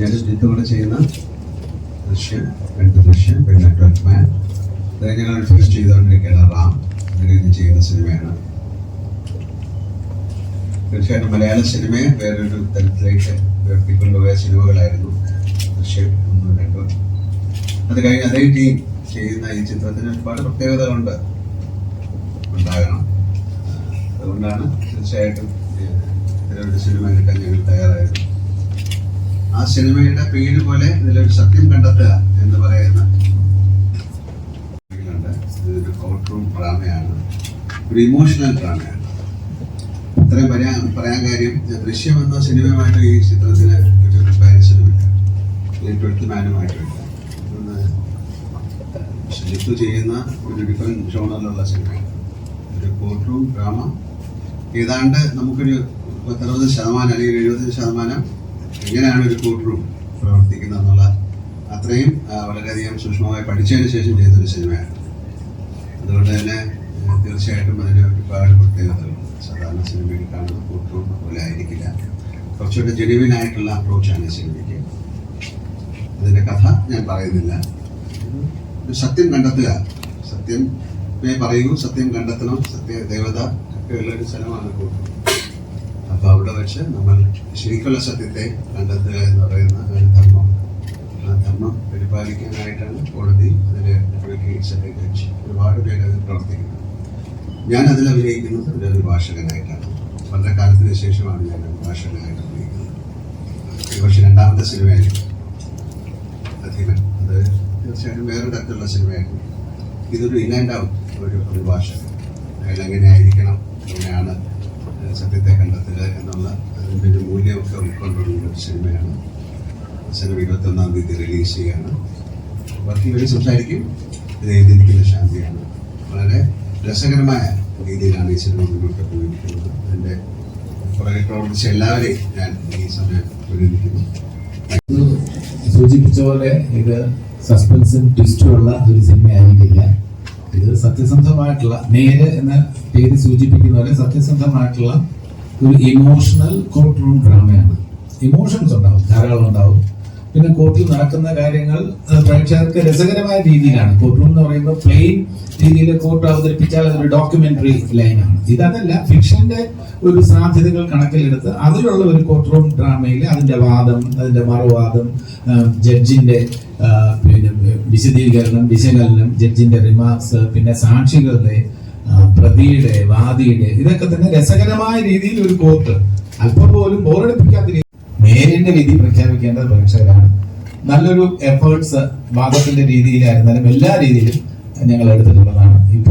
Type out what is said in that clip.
ഞാൻ ജിത്തോടെ ചെയ്യുന്ന ദൃശ്യം രണ്ട് ദൃശ്യം മാൻ ഞങ്ങൾ ഫിനിഷ് ചെയ്തുകൊണ്ടിരിക്കുകയാണ് റാം. അങ്ങനെ ചെയ്യുന്ന സിനിമയാണ്. തീർച്ചയായിട്ടും മലയാള സിനിമയെ വേറൊരു തലത്തിലേക്ക് ഉയർത്തിക്കൊണ്ടുപോയ സിനിമകളായിരുന്നു ദൃശ്യം ഒന്നും രണ്ടും. അത് കഴിഞ്ഞ് അതേ ടീം ചെയ്യുന്ന ഈ ചിത്രത്തിന് ഒരുപാട് പ്രത്യേകതകളുണ്ട്. ഉണ്ടാകണം. അതുകൊണ്ടാണ് തീർച്ചയായിട്ടും ഇത്തരമൊരു സിനിമ എടുക്കാൻ ഞങ്ങൾ തയ്യാറായത്. ആ സിനിമയുടെ പേര് പോലെ ഇതിലൊരു സത്യം കണ്ടെത്തുക എന്ന് പറയുന്ന ഡ്രാമയാണ്. ഒരു ഇമോഷണൽ ഡ്രാമയാണ്. പറയാൻ പറയാൻ കാര്യം ദൃശ്യം എന്ന സിനിമയുമായിട്ട് ഈ ചിത്രത്തിന് ഒരു കമ്പാരിസണുമില്ല ട്വൽത്ത് ചെയ്യുന്ന ഒരു ഡിഫറെന്റ് ഷോണറിലുള്ള സിനിമയാണ്. ഒരു കോർട്ട് റൂം ഡ്രാമ. ഏതാണ്ട് നമുക്കൊരു പത്തറുപത് ശതമാനം അല്ലെങ്കിൽ എഴുപത് ശതമാനം എങ്ങനെയാണ് ഒരു കൂട്ടറും പ്രവർത്തിക്കുന്നത് എന്നുള്ള അത്രയും വളരെയധികം സൂക്ഷ്മമായി പഠിച്ചതിന് ശേഷം ചെയ്തൊരു സിനിമയാണ്. അതുകൊണ്ട് തന്നെ തീർച്ചയായിട്ടും അതിന് ഒരുപാട് പ്രത്യേകതകളുണ്ട് സാധാരണ സിനിമയിൽ കാണുന്ന കൂട്ടറും അതുപോലെ പോലെ ആയിരിക്കില്ല. കുറച്ചുകൂടെ ജെനുവിൻ ആയിട്ടുള്ള അപ്രോച്ചാണ് ഈ സിനിമയ്ക്ക്. അതിന്റെ കഥ ഞാൻ പറയുന്നില്ല. സത്യം കണ്ടെത്തുക. സത്യം പറയൂ സത്യം കണ്ടെത്തണം. സത്യ ദേവത ഒക്കെ ഉള്ള ഒരു സ്ഥലമാണ് കോട്ടൂർ അപ്പൊ അവിടെ വെച്ച് നമ്മൾ ശരിക്കുള്ള സത്യത്തെ കണ്ടെത്തുക എന്ന് പറയുന്ന ഒരു ധർമ്മം. ആ ധർമ്മം പരിപാലിക്കാനായിട്ടാണ് കോടതി അതിൽ ജഡ്ജ് ഒരുപാട് പേര് അതിൽ പ്രവർത്തിക്കുന്നത് ഞാൻ അതിൽ അഭിനയിക്കുന്നത് ഒരു അഭിഭാഷകനായിട്ടാണ്. വളരെ കാലത്തിന് ശേഷമാണ് ഞാൻ അഭിഭാഷകനായിട്ട് അഭിനയിക്കുന്നത്. ഈ രണ്ടാമത്തെ സിനിമയായിരുന്നു അധികം. അത് തീർച്ചയായിട്ടും വേറെ തരത്തിലുള്ള സിനിമയായിരുന്നു ഇതൊരു ഇൻ ആൻഡ് ഔട്ട് ഒരു അഭിഭാഷകൻ. അയാൾ എങ്ങനെയായിരിക്കണം? എങ്ങനെയാണ് സത്യത്തെ കണ്ടെത്തുക എന്നുള്ള അതിന്റെ ഒരു മൂല്യമൊക്കെ ഉൾക്കൊണ്ടുള്ള ഒരു സിനിമയാണ്. സിനിമ ഇരുപത്തൊന്നാം തീയതി റിലീസ് ചെയ്യാണ്. ബാക്കി വഴി സംസാരിക്കും. ഇത് എഴുതിയിരിക്കുന്ന ശാന്തിയാണ്. വളരെ രസകരമായ രീതിയിലാണ് ഈ സിനിമ മുന്നോട്ട് പോയിരിക്കുന്നത്. അതിന്റെ പുറകെ പ്രവർത്തിച്ച എല്ലാവരെയും ഞാൻ ഈ സമയം അഭിനന്ദിക്കുന്നു സൂചിപ്പിച്ച പോലെ ഇത് സസ്പെൻസും ട്വിസ്റ്റും ഉള്ള ഒരു സിനിമ ആയിരിക്കില്ല ഇത് സത്യസന്ധമായിട്ടുള്ള നേര് എന്ന പേര് സൂചിപ്പിക്കുന്ന പോലെ സത്യസന്ധമായിട്ടുള്ള ഒരു ഇമോഷണൽ കോർട്ട് റൂം ഡ്രാമയാണ് ഇമോഷൻസ് ഉണ്ടാവും ധാരാളം ഉണ്ടാവും. പിന്നെ കോർട്ടിൽ നടക്കുന്ന കാര്യങ്ങൾ പ്രേക്ഷകർക്ക് രസകരമായ രീതിയിലാണ്. കോർട്ട് എന്ന് പറയുമ്പോൾ പ്ലെയിൻ രീതിയിൽ കോർട്ട് അവതരിപ്പിച്ചാൽ അതൊരു ഡോക്യുമെന്ററി ലൈനാണ് ഇതല്ല ഫിക്ഷന്റെ ഒരു സാധ്യതകൾ കണക്കിലെടുത്ത് അതിലുള്ള ഒരു കോർട്ട് റൂം ഡ്രാമയിൽ അതിന്റെ വാദം അതിന്റെ മറുവാദം ജഡ്ജിന്റെ പിന്നെ വിശദീകരണം വിശകലനം ജഡ്ജിന്റെ റിമാർക്സ് പിന്നെ സാക്ഷികളുടെ പ്രതിയുടെ വാദിയുടെ ഇതൊക്കെ തന്നെ രസകരമായ രീതിയിൽ ഒരു കോർട്ട് അല്പം പോലും ബോറടിപ്പിക്കാത്ത രീതി നേരിന്റെ വിധി പ്രഖ്യാപിക്കേണ്ടത് പ്രേക്ഷകരാണ്. നല്ലൊരു എഫേർട്സ് വാദത്തിന്റെ രീതിയിലായിരുന്നാലും എല്ലാ രീതിയിലും ഞങ്ങൾ എടുത്തിട്ടുള്ളതാണ്. പറയാൻ